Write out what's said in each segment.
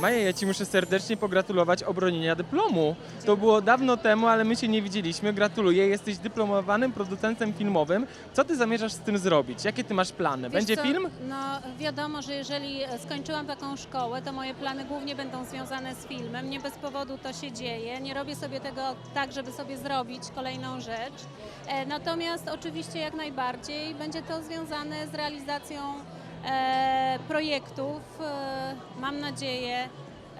Maja, ja Ci muszę serdecznie pogratulować obronienia dyplomu. To było dawno temu, ale my się nie widzieliśmy. Gratuluję, jesteś dyplomowanym producentem filmowym. Co Ty zamierzasz z tym zrobić? Jakie Ty masz plany? Wiesz Będzie co, film? No wiadomo, że jeżeli skończyłam taką szkołę, to moje plany głównie będą związane z filmem. Nie bez powodu to się dzieje. Nie robię sobie tego tak, żeby sobie zrobić kolejną rzecz. E, Natomiast oczywiście jak najbardziej będzie to związane z realizacją projektów. E, Mam nadzieję,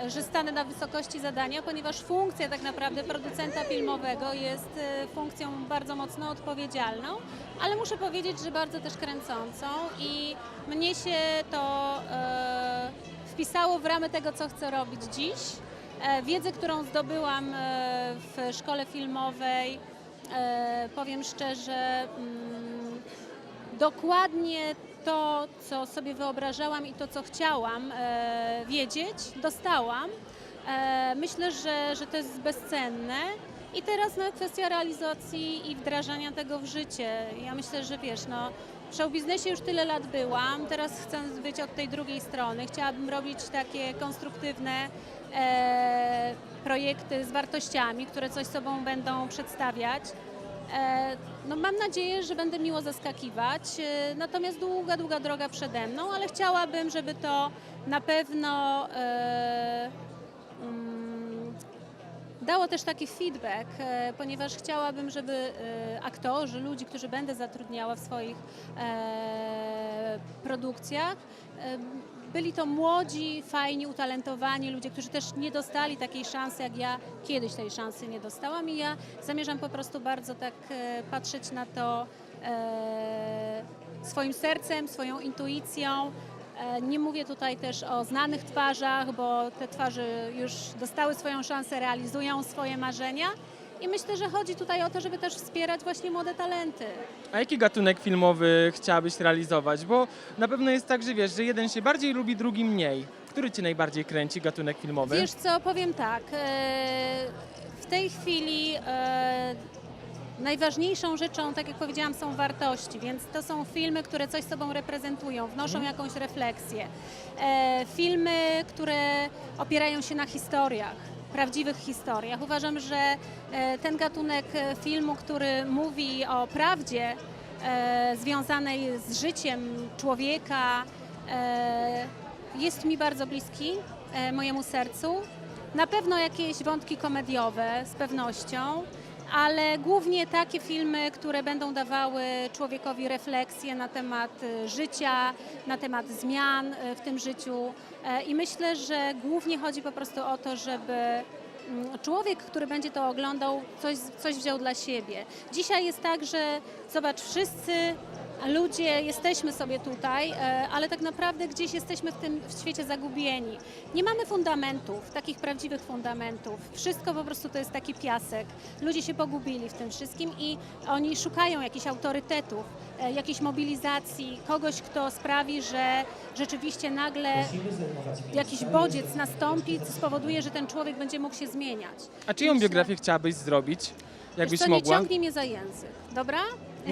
że stanę na wysokości zadania, ponieważ funkcja tak naprawdę producenta filmowego jest e, funkcją bardzo mocno odpowiedzialną, ale muszę powiedzieć, że bardzo też kręcącą i mnie się to e, wpisało w ramy tego, co chcę robić dziś. E, wiedzę, którą zdobyłam e, w szkole filmowej, e, powiem szczerze, mm, dokładnie to, co sobie wyobrażałam i to, co chciałam e, wiedzieć, dostałam. E, myślę, że, że to jest bezcenne. I teraz no, kwestia realizacji i wdrażania tego w życie. Ja myślę, że wiesz, no, w show biznesie już tyle lat byłam, teraz chcę być od tej drugiej strony. Chciałabym robić takie konstruktywne e, projekty z wartościami, które coś sobą będą przedstawiać. E, No mam nadzieję, że będę miło zaskakiwać, e, natomiast długa, długa droga przede mną, ale chciałabym, żeby to na pewno e, mm, dało też taki feedback, e, ponieważ chciałabym, żeby e, aktorzy, ludzi, którzy będę zatrudniała w swoich e, produkcjach, e, byli to młodzi, fajni, utalentowani ludzie, którzy też nie dostali takiej szansy, jak ja kiedyś tej szansy nie dostałam i ja zamierzam po prostu bardzo tak e, patrzeć na to e, swoim sercem, swoją intuicją. E, Nie mówię tutaj też o znanych twarzach, bo te twarze już dostały swoją szansę, realizują swoje marzenia. I myślę, że chodzi tutaj o to, żeby też wspierać właśnie młode talenty. A jaki gatunek filmowy chciałabyś realizować? Bo na pewno jest tak, że wiesz, że jeden się bardziej lubi, drugi mniej. Który Cię najbardziej kręci gatunek filmowy? Wiesz co, powiem tak. e, W tej chwili e, najważniejszą rzeczą, tak jak powiedziałam, są wartości, więc to są filmy, które coś sobą reprezentują, wnoszą jakąś refleksję. E, Filmy, które opierają się na historiach. Prawdziwych historiach. Uważam, że e, ten gatunek e, filmu, który mówi o prawdzie e, związanej z życiem człowieka, jest mi bardzo bliski mojemu sercu. Na pewno jakieś wątki komediowe z pewnością, ale głównie takie filmy, które będą dawały człowiekowi refleksję na temat e, życia, na temat zmian e, w tym życiu. E, I myślę, że głównie chodzi po prostu o to, żeby mm, człowiek, który będzie to oglądał, coś, coś wziął dla siebie. Dzisiaj jest tak, że zobacz, wszyscy ludzie jesteśmy sobie tutaj, e, ale tak naprawdę gdzieś jesteśmy w tym w świecie zagubieni. Nie mamy fundamentów, takich prawdziwych fundamentów. Wszystko po prostu to jest taki piasek. Ludzie się pogubili w tym wszystkim i oni szukają jakichś autorytetów, e, jakiejś mobilizacji, kogoś, kto sprawi, że rzeczywiście nagle jakiś bodziec nastąpi, co spowoduje, że ten człowiek będzie mógł się zmieniać. A czyją Myślę- biografię chciałabyś zrobić? Wiesz Jakbyś co, nie mogła? ciągnij mnie za język, dobra?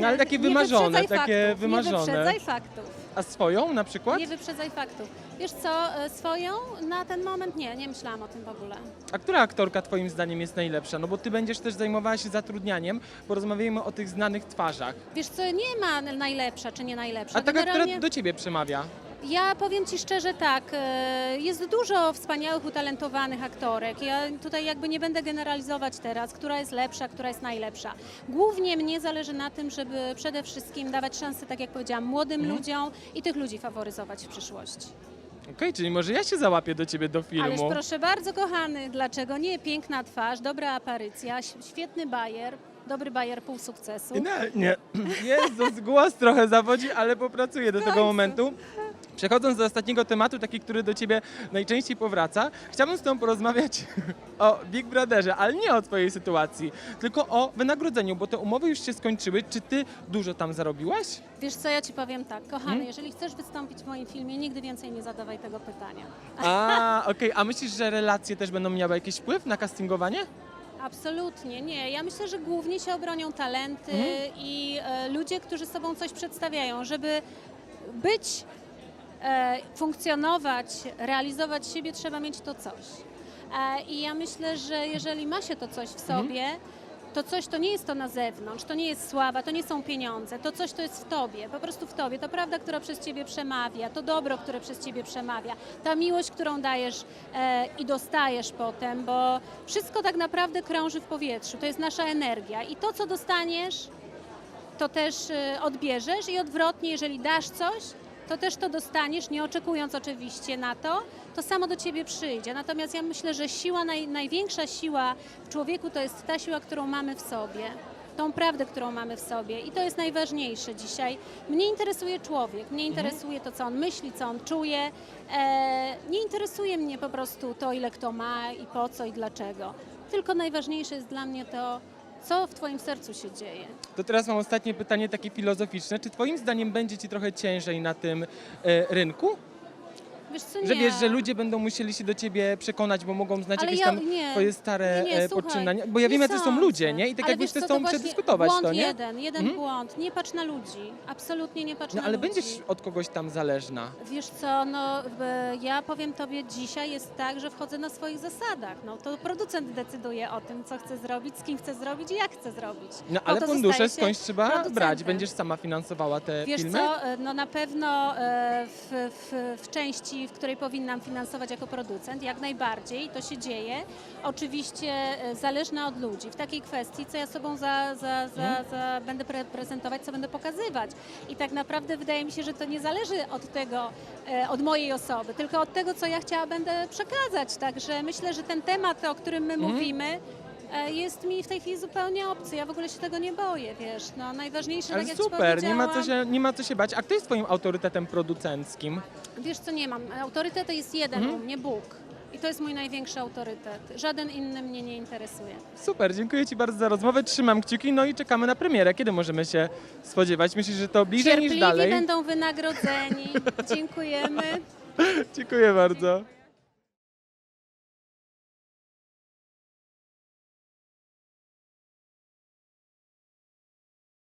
No, ale takie Nie wymarzone, wyprzedzaj takie faktów, wymarzone. Nie wyprzedzaj faktów. A swoją na przykład? Nie wyprzedzaj faktów. Wiesz co, e, swoją na ten moment nie, nie myślałam o tym w ogóle. A która aktorka Twoim zdaniem jest najlepsza? No bo Ty będziesz też zajmowała się zatrudnianiem, bo rozmawiajmy o tych znanych twarzach. Wiesz co, nie ma najlepsza czy nie najlepsza. A taka, która Generalnie do Ciebie przemawia? Ja powiem Ci szczerze tak, e, jest dużo wspaniałych, utalentowanych aktorek. Ja tutaj jakby nie będę generalizować teraz, która jest lepsza, która jest najlepsza. Głównie mnie zależy na tym, żeby przede wszystkim dawać szansę, tak jak powiedziałam, młodym Mhm. ludziom i tych ludzi faworyzować w przyszłości. Okej, czyli może ja się załapię do Ciebie do filmu. Ależ proszę bardzo, kochany, dlaczego nie? Piękna twarz, dobra aparycja, świetny bajer, dobry bajer, pół sukcesu. Nie, Jezus, głos trochę zawodzi, ale popracuję do tego momentu. Przechodząc do ostatniego tematu, taki, który do Ciebie najczęściej powraca, chciałbym z Tobą porozmawiać o Big Brotherze, ale nie o Twojej sytuacji, tylko o wynagrodzeniu, bo te umowy już się skończyły. Czy Ty dużo tam zarobiłaś? Wiesz co, ja Ci powiem tak, kochany, Hmm? jeżeli chcesz wystąpić w moim filmie, nigdy więcej nie zadawaj tego pytania. A, okej, a myślisz, że relacje też będą miały jakiś wpływ na castingowanie? Absolutnie nie. Ja myślę, że głównie się obronią talenty Mhm. i e, ludzie, którzy sobą coś przedstawiają, żeby być e, funkcjonować, realizować siebie, trzeba mieć to coś. E, I ja myślę, że jeżeli ma się to coś w sobie, to coś to nie jest to na zewnątrz, to nie jest sława, to nie są pieniądze, to coś to jest w tobie, po prostu w tobie. To prawda, która przez ciebie przemawia, to dobro, które przez ciebie przemawia, ta miłość, którą dajesz e, i dostajesz potem, bo wszystko tak naprawdę krąży w powietrzu, to jest nasza energia i to, co dostaniesz, to też y, odbierzesz i odwrotnie, jeżeli dasz coś, to też to dostaniesz, nie oczekując oczywiście na to, to samo do ciebie przyjdzie. Natomiast ja myślę, że siła, naj, największa siła w człowieku to jest ta siła, którą mamy w sobie. Tą prawdę, którą mamy w sobie. I to jest najważniejsze dzisiaj. Mnie interesuje człowiek, mnie interesuje to, co on myśli, co on czuje. E, nie interesuje mnie po prostu to, ile kto ma i po co i dlaczego. Tylko najważniejsze jest dla mnie to, co w Twoim sercu się dzieje. To teraz mam ostatnie pytanie takie filozoficzne. Czy twoim zdaniem będzie ci trochę ciężej na tym e, rynku? Wiesz co, nie. Że wiesz, że ludzie będą musieli się do ciebie przekonać, bo mogą znać Ale jakieś ja- tam nie. twoje stare Nie, nie, e, słuchaj, poczynania. Bo ja wiem, nie jacy są sądzę. ludzie, nie? I tak Ale jakbyś wiesz chcesz co, z tobą to właśnie przedyskutować błąd to, nie? jeden, jeden Mhm. błąd. Nie patrz na ludzi. Absolutnie nie patrz No na ale ludzi. będziesz od kogoś tam zależna. Wiesz co, no ja powiem tobie dzisiaj jest tak, że wchodzę na swoich zasadach. No to producent decyduje o tym, co chce zrobić, z kim chce zrobić i jak chce zrobić. No Po ale to fundusze zostaje się skądś trzeba producentem. brać. Będziesz sama finansowała te Wiesz filmy? co, e, no na pewno e, w, w, w części, w której powinnam finansować jako producent, jak najbardziej, to się dzieje. Oczywiście e, zależna od ludzi. W takiej kwestii, co ja sobą za, za, za, Mhm. za będę pre prezentować, co będę pokazywać. I tak naprawdę wydaje mi się, że to nie zależy od tego, e, od mojej osoby, tylko od tego, co ja chciała będę przekazać. Także myślę, że ten temat, o którym my Mhm. mówimy, jest mi w tej chwili zupełnie obcy. Ja w ogóle się tego nie boję, wiesz. No, najważniejsze, Ale tak jak ci super, nie ma, co się, nie ma co się bać. A kto jest twoim autorytetem producenckim? Wiesz co, nie mam. Autorytet to jest jeden Mhm. u mnie, Bóg. I to jest mój największy autorytet. Żaden inny mnie nie interesuje. Super, dziękuję Ci bardzo za rozmowę, trzymam kciuki, no i czekamy na premierę. Kiedy możemy się spodziewać? Myślisz, że to bliżej niż Cierpliwi dalej? będą wynagrodzeni. Dziękujemy. Dziękuję bardzo.